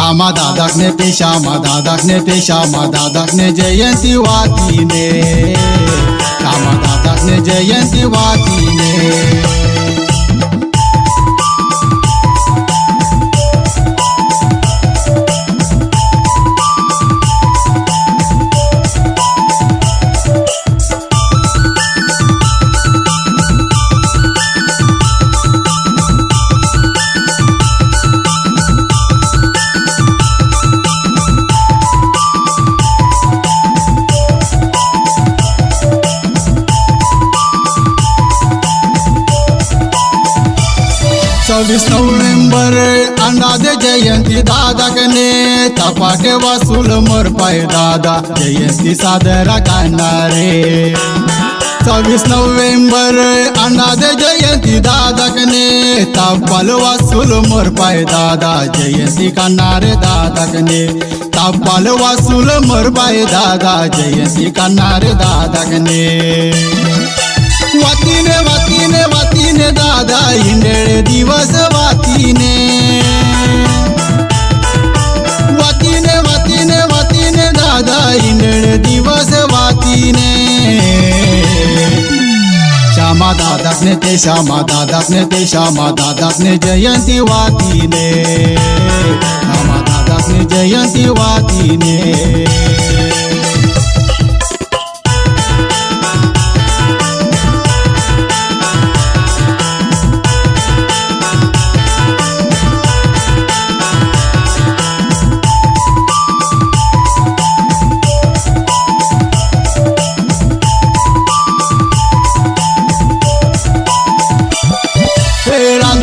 श्यामा दादाकने पे श्यामा दादाकने पे श्यामा दादाकने जयंती वातीने. श्यामा दादाकने सव्वीस नोव्हेंबर अंदाजे जयंती दादाकने, तपाके वासूल मोरपाय दादा, जयंती साजरा करणारे. सव्वीस नोव्हेंबर अंदाजे जयंती दादाकने, तापाल वासूल मोरपाय दादा, जयंती करणारे दादाकने. तापाल वासूल मोरपाय दादा, जयंती करणारे दादाकने. वातीने वातीने वातीने दादा इंडेळे दिवस वातीने। वातीने वातीने वातीने दादा इंडेळे दिवस वातीने। श्यामा दादाकने ते, श्यामा दादाकने ते, श्यामा दादाकने जयंती वातीने। श्यामा दादाकने जयंती वातीने।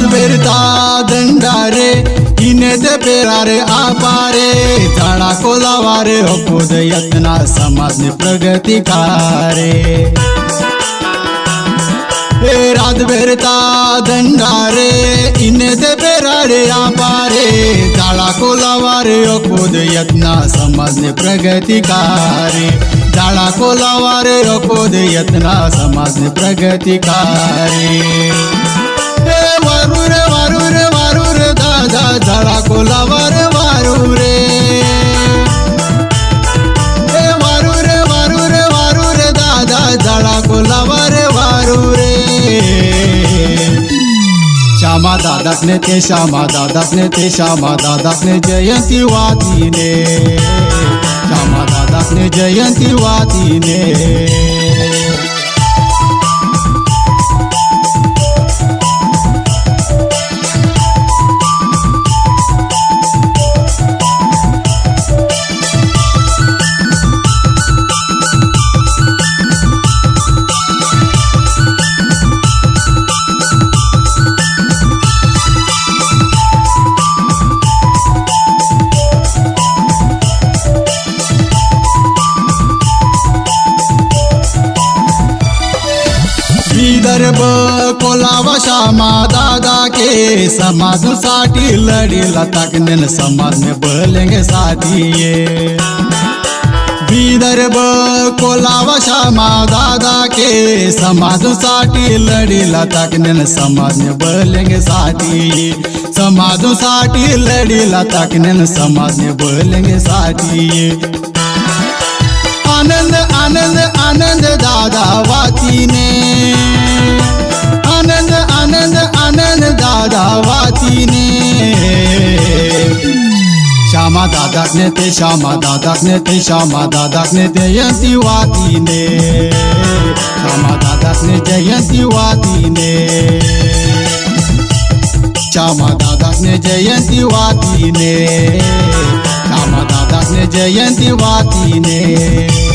रात बेरता दंडारे इने ते पेरारे, आपारे झाडा कोलावारे होकोद यत्ना समाजने प्रगती कारे हे रात बेरता दंडारे इने ते पेरारे, आपारे झाडा कोलावारे होकोद यत्ना समाजने प्रगती कारे झाडा कोलावारे होकोद यत्ना समाजने प्रगती कारे रे वारू रे वारू रे वारू रे दादा झाडा कोलावर वारू रे रे वारू रे वारू रे वारू रे दादा झाडा कोलावर वारू रे श्यामा दादाकने ते, श्यामा दादाकने ते, श्यामा दादाकने जयंती वातीने. श्यामा दादाकने जयंती वातीने. कोलावा श्यामा दादा के समाज साठी लढीला ताकनेन समाज में बोलेंगे साथिये। विदर्भ कोलावा श्यामा दादा के समाज साठी लढीला ताकनेन समाज में बोलेंगे साथी समाज साठी लढीला ताकनेन समाज में बोलेंगे साथी श्यामा दादाकने ते श्यामा, दादाकने ते श्यामा, दादाकने जयंती वातीने. श्यामा, दादाकने जयंती वातीने. श्यामा, दादाकने जयंती वातीने. श्यामा, दादाकने जयंती वातीने.